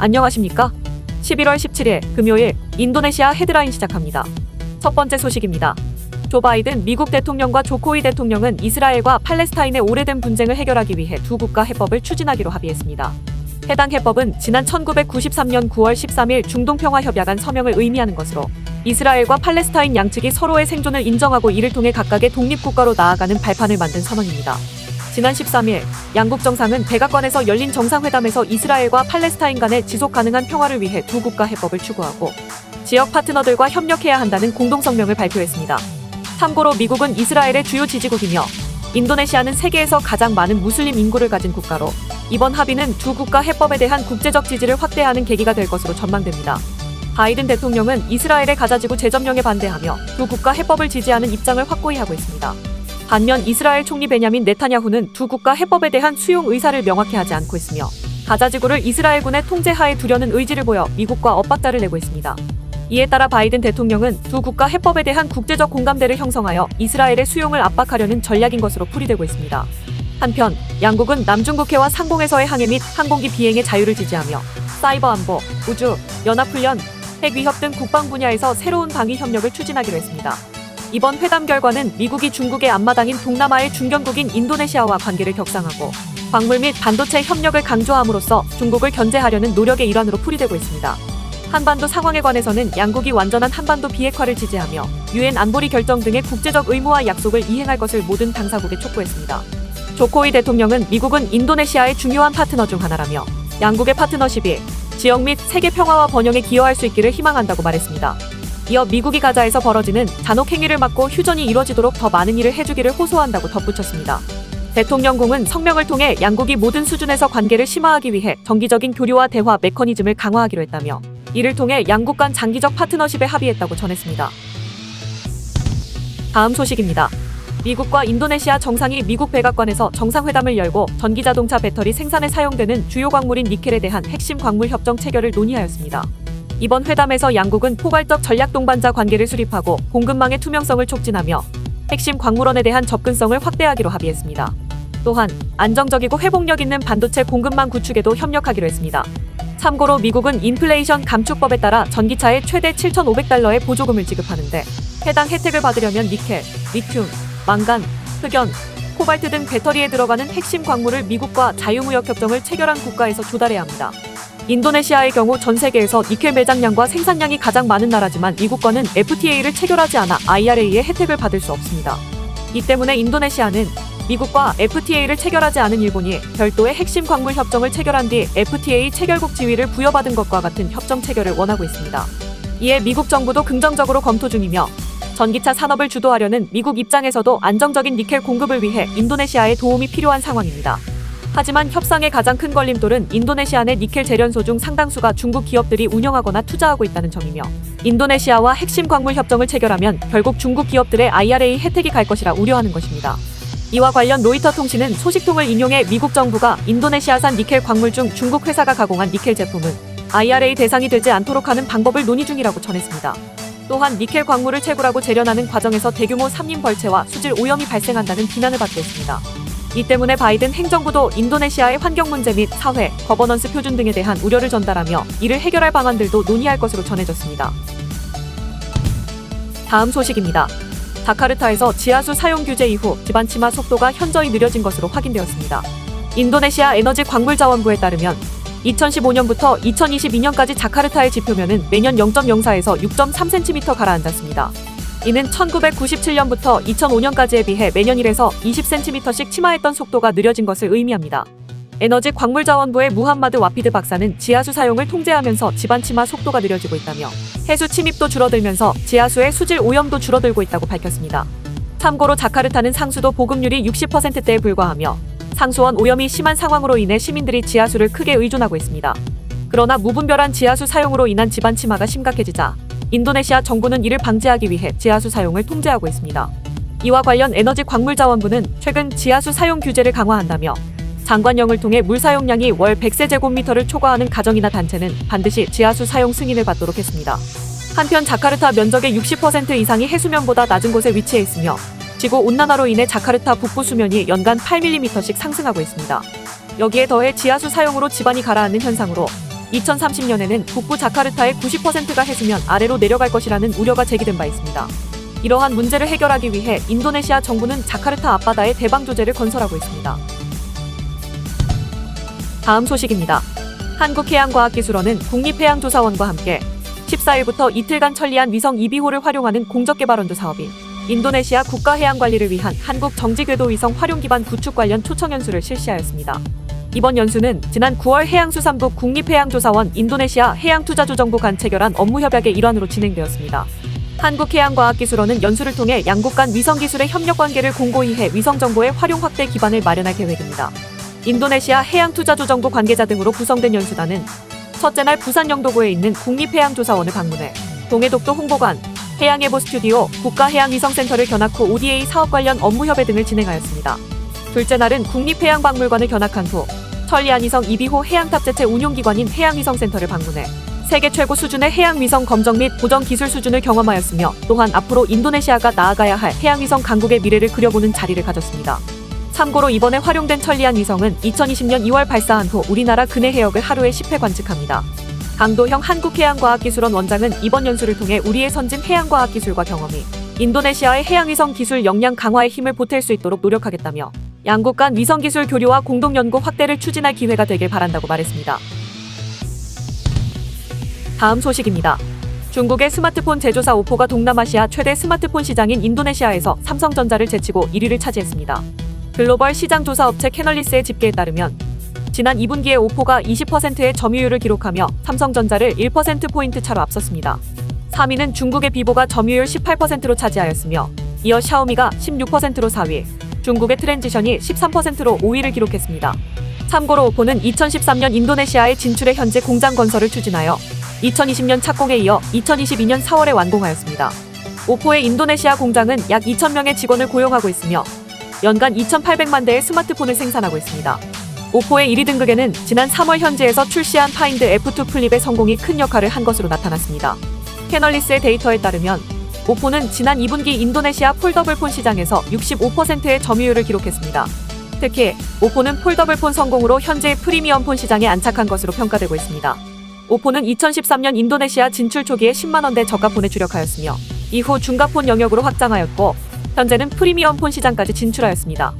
안녕하십니까? 11월 17일 금요일 인도네시아 헤드라인 시작합니다. 첫 번째 소식입니다. 조 바이든 미국 대통령과 조코이 대통령은 이스라엘과 팔레스타인의 오래된 분쟁을 해결하기 위해 두 국가 해법을 추진하기로 합의했습니다. 해당 해법은 지난 1993년 9월 13일 중동평화협약안 서명을 의미하는 것으로 이스라엘과 팔레스타인 양측이 서로의 생존을 인정하고 이를 통해 각각의 독립국가로 나아가는 발판을 만든 선언입니다. 지난 13일 양국 정상은 백악관에서 열린 정상회담에서 이스라엘과 팔레스타인 간의 지속 가능한 평화를 위해 두 국가 해법을 추구하고 지역 파트너들과 협력해야 한다는 공동성명을 발표했습니다. 참고로 미국은 이스라엘의 주요 지지국이며 인도네시아는 세계에서 가장 많은 무슬림 인구를 가진 국가로 이번 합의는 두 국가 해법에 대한 국제적 지지를 확대하는 계기가 될 것으로 전망됩니다. 바이든 대통령은 이스라엘의 가자지구 재점령에 반대하며 두 국가 해법을 지지하는 입장을 확고히 하고 있습니다. 반면 이스라엘 총리 베냐민 네타냐후는 두 국가 해법에 대한 수용 의사를 명확히 하지 않고 있으며 가자지구를 이스라엘군의 통제하에 두려는 의지를 보여 미국과 엇박자를 내고 있습니다. 이에 따라 바이든 대통령은 두 국가 해법에 대한 국제적 공감대를 형성하여 이스라엘의 수용을 압박하려는 전략인 것으로 풀이되고 있습니다. 한편 양국은 남중국해와 상공에서의 항해 및 항공기 비행의 자유를 지지하며 사이버 안보, 우주, 연합훈련, 핵 위협 등 국방 분야에서 새로운 방위 협력을 추진하기로 했습니다. 이번 회담 결과는 미국이 중국의 앞마당인 동남아의 중견국인 인도네시아와 관계를 격상하고 광물 및 반도체 협력을 강조함으로써 중국을 견제하려는 노력의 일환으로 풀이되고 있습니다. 한반도 상황에 관해서는 양국이 완전한 한반도 비핵화를 지지하며 유엔 안보리 결정 등의 국제적 의무와 약속을 이행할 것을 모든 당사국에 촉구했습니다. 조코이 대통령은 미국은 인도네시아의 중요한 파트너 중 하나라며 양국의 파트너십이 지역 및 세계 평화와 번영에 기여할 수 있기를 희망한다고 말했습니다. 이어 미국이 가자에서 벌어지는 잔혹 행위를 막고 휴전이 이뤄지도록 더 많은 일을 해주기를 호소한다고 덧붙였습니다. 대통령궁은 성명을 통해 양국이 모든 수준에서 관계를 심화하기 위해 정기적인 교류와 대화 메커니즘을 강화하기로 했다며 이를 통해 양국 간 장기적 파트너십에 합의했다고 전했습니다. 다음 소식입니다. 미국과 인도네시아 정상이 미국 백악관에서 정상회담을 열고 전기자동차 배터리 생산에 사용되는 주요 광물인 니켈에 대한 핵심 광물 협정 체결을 논의하였습니다. 이번 회담에서 양국은 포괄적 전략 동반자 관계를 수립하고 공급망의 투명성을 촉진하며 핵심 광물원에 대한 접근성을 확대하기로 합의했습니다. 또한 안정적이고 회복력 있는 반도체 공급망 구축에도 협력하기로 했습니다. 참고로 미국은 인플레이션 감축법에 따라 전기차에 최대 7,500달러의 보조금을 지급하는데 해당 혜택을 받으려면 니켈, 리튬, 망간, 흑연, 코발트 등 배터리에 들어가는 핵심 광물을 미국과 자유무역 협정을 체결한 국가에서 조달해야 합니다. 인도네시아의 경우 전 세계에서 니켈 매장량과 생산량이 가장 많은 나라지만 미국과는 FTA를 체결하지 않아 IRA의 혜택을 받을 수 없습니다. 이 때문에 인도네시아는 미국과 FTA를 체결하지 않은 일본이 별도의 핵심 광물 협정을 체결한 뒤 FTA 체결국 지위를 부여받은 것과 같은 협정 체결을 원하고 있습니다. 이에 미국 정부도 긍정적으로 검토 중이며 전기차 산업을 주도하려는 미국 입장에서도 안정적인 니켈 공급을 위해 인도네시아의 도움이 필요한 상황입니다. 하지만 협상의 가장 큰 걸림돌은 인도네시아 내 니켈 재련소 중 상당수가 중국 기업들이 운영하거나 투자하고 있다는 점이며 인도네시아와 핵심 광물 협정을 체결하면 결국 중국 기업들의 IRA 혜택이 갈 것이라 우려하는 것입니다. 이와 관련 로이터 통신은 소식통을 인용해 미국 정부가 인도네시아산 니켈 광물 중 중국 회사가 가공한 니켈 제품은 IRA 대상이 되지 않도록 하는 방법을 논의 중이라고 전했습니다. 또한 니켈 광물을 채굴하고 재련하는 과정에서 대규모 삼림 벌채와 수질 오염이 발생한다는 비난을 받고 있습니다. 이 때문에 바이든 행정부도 인도네시아의 환경 문제 및 사회, 거버넌스 표준 등에 대한 우려를 전달하며 이를 해결할 방안들도 논의할 것으로 전해졌습니다. 다음 소식입니다. 자카르타에서 지하수 사용 규제 이후 지반 침하 속도가 현저히 느려진 것으로 확인되었습니다. 인도네시아 에너지 광물자원부에 따르면 2015년부터 2022년까지 자카르타의 지표면은 매년 0.04에서 6.3cm 가라앉았습니다. 이는 1997년부터 2005년까지에 비해 매년 1에서 20cm씩 침하했던 속도가 느려진 것을 의미합니다. 에너지 광물자원부의 무함마드 와피드 박사는 지하수 사용을 통제하면서 지반 침하 속도가 느려지고 있다며 해수 침입도 줄어들면서 지하수의 수질 오염도 줄어들고 있다고 밝혔습니다. 참고로 자카르타는 상수도 보급률이 60%대에 불과하며 상수원 오염이 심한 상황으로 인해 시민들이 지하수를 크게 의존하고 있습니다. 그러나 무분별한 지하수 사용으로 인한 지반 침하가 심각해지자 인도네시아 정부는 이를 방지하기 위해 지하수 사용을 통제하고 있습니다. 이와 관련 에너지 광물자원부는 최근 지하수 사용 규제를 강화한다며 장관령을 통해 물 사용량이 월 100세제곱미터를 초과하는 가정이나 단체는 반드시 지하수 사용 승인을 받도록 했습니다. 한편 자카르타 면적의 60% 이상이 해수면보다 낮은 곳에 위치해 있으며 지구 온난화로 인해 자카르타 북부 수면이 연간 8mm씩 상승하고 있습니다. 여기에 더해 지하수 사용으로 집안이 가라앉는 현상으로 2030년에는 북부 자카르타의 90%가 해수면 아래로 내려갈 것이라는 우려가 제기된 바 있습니다. 이러한 문제를 해결하기 위해 인도네시아 정부는 자카르타 앞바다에 대방 조제를 건설하고 있습니다. 다음 소식입니다. 한국해양과학기술원은 국립해양조사원과 함께 14일부터 이틀간 천리안 위성 2비호를 활용하는 공적개발원도 사업인 인도네시아 국가해양관리를 위한 한국 정지궤도 위성 활용 기반 구축 관련 초청 연수를 실시하였습니다. 이번 연수는 지난 9월 해양수산부 국립해양조사원 인도네시아 해양투자조정부 간 체결한 업무협약의 일환으로 진행되었습니다. 한국해양과학기술원은 연수를 통해 양국 간 위성기술의 협력 관계를 공고히 해 위성정보의 활용 확대 기반을 마련할 계획입니다. 인도네시아 해양투자조정부 관계자 등으로 구성된 연수단은 첫째 날 부산 영도구에 있는 국립해양조사원을 방문해 동해독도 홍보관, 해양예보 스튜디오, 국가해양위성센터를 견학 후 ODA 사업 관련 업무 협의 등을 진행하였습니다. 둘째 날은 국립해양박물관을 견학한 후 천리안위성 2비호 해양탑재체 운용기관인 해양위성센터를 방문해 세계 최고 수준의 해양위성 검정 및 보정 기술 수준을 경험하였으며 또한 앞으로 인도네시아가 나아가야 할 해양위성 강국의 미래를 그려보는 자리를 가졌습니다. 참고로 이번에 활용된 천리안 위성은 2020년 2월 발사한 후 우리나라 근해 해역을 하루에 10회 관측합니다. 강도형 한국해양과학기술원 원장은 이번 연수를 통해 우리의 선진 해양과학기술과 경험이 인도네시아의 해양위성 기술 역량 강화에 힘을 보탤 수 있도록 노력하겠다며 양국 간 위성기술 교류와 공동 연구 확대를 추진할 기회가 되길 바란다고 말했습니다. 다음 소식입니다. 중국의 스마트폰 제조사 오포가 동남아시아 최대 스마트폰 시장인 인도네시아에서 삼성전자를 제치고 1위를 차지했습니다. 글로벌 시장 조사 업체 캐널리스의 집계에 따르면 지난 2분기에 오포가 20%의 점유율을 기록하며 삼성전자를 1%포인트 차로 앞섰습니다. 3위는 중국의 비보가 점유율 18%로 차지하였으며 이어 샤오미가 16%로 4위, 중국의 트랜지션이 13%로 5위를 기록했습니다. 참고로 오포는 2013년 인도네시아에 진출해 현재 공장 건설을 추진하여 2020년 착공에 이어 2022년 4월에 완공하였습니다. 오포의 인도네시아 공장은 약 2,000명의 직원을 고용하고 있으며 연간 2,800만 대의 스마트폰을 생산하고 있습니다. 오포의 1위 등극에는 지난 3월 현지에서 출시한 파인드 F2 플립의 성공이 큰 역할을 한 것으로 나타났습니다. 캐널리스의 데이터에 따르면 오포는 지난 2분기 인도네시아 폴더블폰 시장에서 65%의 점유율을 기록했습니다. 특히 오포는 폴더블폰 성공으로 현재 프리미엄폰 시장에 안착한 것으로 평가되고 있습니다. 오포는 2013년 인도네시아 진출 초기에 10만 원대 저가폰에 주력하였으며 이후 중가폰 영역으로 확장하였고 현재는 프리미엄폰 시장까지 진출하였습니다.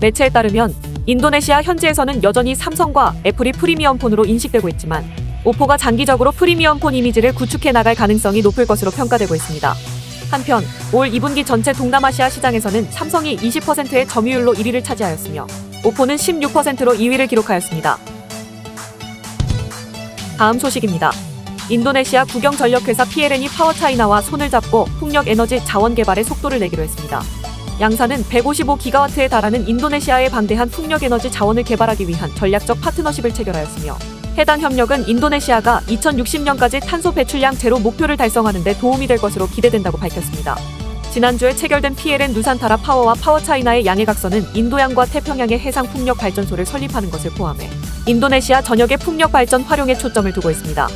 매체에 따르면 인도네시아 현지에서는 여전히 삼성과 애플이 프리미엄폰으로 인식되고 있지만 오포가 장기적으로 프리미엄폰 이미지를 구축해 나갈 가능성이 높을 것으로 평가되고 있습니다. 한편 올 2분기 전체 동남아시아 시장에서는 삼성이 20%의 점유율로 1위를 차지하였으며 오포는 16%로 2위를 기록하였습니다. 다음 소식입니다. 인도네시아 국영전력회사 PLN이 파워차이나와 손을 잡고 풍력 에너지 자원 개발에 속도를 내기로 했습니다. 양사는 155기가와트에 달하는 인도네시아에 방대한 풍력 에너지 자원을 개발하기 위한 전략적 파트너십을 체결하였으며 해당 협력은 인도네시아가 2060년까지 탄소 배출량 제로 목표를 달성하는 데 도움이 될 것으로 기대된다고 밝혔습니다. 지난주에 체결된 PLN 누산타라 파워와 파워차이나의 양해각서는 인도양과 태평양의 해상 풍력 발전소를 설립하는 것을 포함해 인도네시아 전역의 풍력 발전 활용에 초점을 두고 있습니다.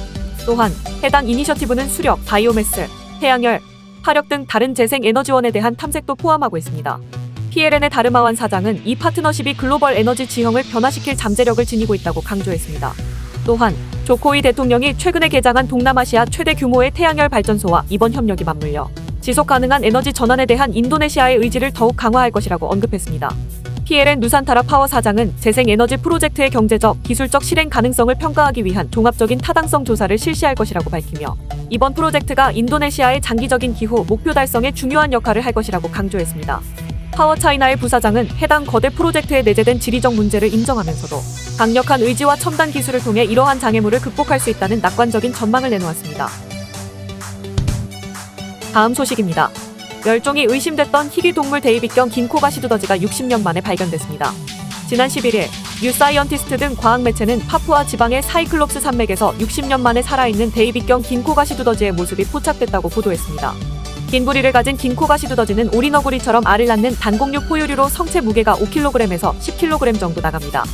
또한 해당 이니셔티브는 수력, 바이오매스, 태양열, 화력 등 다른 재생 에너지원에 대한 탐색도 포함하고 있습니다. PLN의 다르마완 사장은 이 파트너십이 글로벌 에너지 지형을 변화시킬 잠재력을 지니고 있다고 강조했습니다. 또한 조코이 대통령이 최근에 개장한 동남아시아 최대 규모의 태양열 발전소와 이번 협력이 맞물려 지속 가능한 에너지 전환에 대한 인도네시아의 의지를 더욱 강화할 것이라고 언급했습니다. PLN 누산타라 파워 사장은 재생 에너지 프로젝트의 경제적, 기술적 실행 가능성을 평가하기 위한 종합적인 타당성 조사를 실시할 것이라고 밝히며 이번 프로젝트가 인도네시아의 장기적인 기후 목표 달성에 중요한 역할을 할 것이라고 강조했습니다. 파워차이나의 부사장은 해당 거대 프로젝트에 내재된 지리적 문제를 인정하면서도 강력한 의지와 첨단 기술을 통해 이러한 장애물을 극복할 수 있다는 낙관적인 전망을 내놓았습니다. 다음 소식입니다. 멸종이 의심됐던 희귀 동물 데이빗경 긴코가 시두더지가 60년 만에 발견됐습니다. 지난 11일 뉴사이언티스트 등 과학 매체는 파푸아 지방의 사이클롭스 산맥에서 60년 만에 살아있는 데이빗경 긴코가 시 두더지의 모습이 포착됐다고 보도했습니다. 긴 부리를 가진 긴 코가 시 두더지는 오리너구리처럼 알을 낳는 단공육 포유류로 성체 무게가 5kg에서 10kg 정도 나갑니다.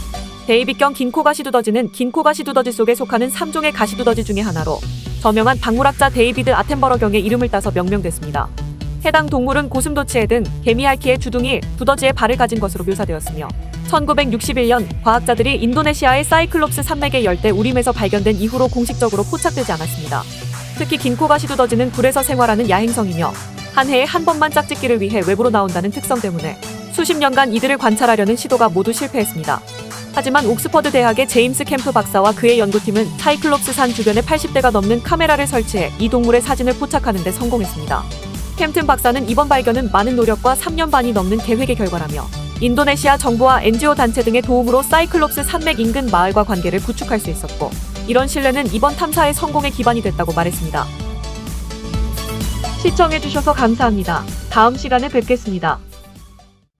데이빗경 긴 코가 시 두더지는 긴 코가 시 두더지 속에 속하는 3종의 가시 두더지 중의 하나로 저명한 박물학자 데이비드 아텐버러 경의 이름을 따서 명명됐습니다. 해당 동물은 고슴도치의 등 개미핥기의 주둥이, 두더지의 발을 가진 것으로 묘사되었으며 1961년 과학자들이 인도네시아의 사이클롭스 산맥의 열대 우림에서 발견된 이후로 공식적으로 포착되지 않았습니다. 특히 긴 코가 시두더지는 굴에서 생활하는 야행성이며 한 해에 한 번만 짝짓기를 위해 외부로 나온다는 특성 때문에 수십 년간 이들을 관찰하려는 시도가 모두 실패했습니다. 하지만 옥스퍼드 대학의 제임스 캠프 박사와 그의 연구팀은 사이클롭스 산 주변에 80대가 넘는 카메라를 설치해 이 동물의 사진을 포착하는 데 성공했습니다. 캠튼 박사는 이번 발견은 많은 노력과 3년 반이 넘는 계획의 결과라며 인도네시아 정부와 NGO 단체 등의 도움으로 사이클롭스 산맥 인근 마을과 관계를 구축할 수 있었고 이런 신뢰는 이번 탐사의 성공의 기반이 됐다고 말했습니다. 시청해주셔서 감사합니다. 다음 시간에 뵙겠습니다.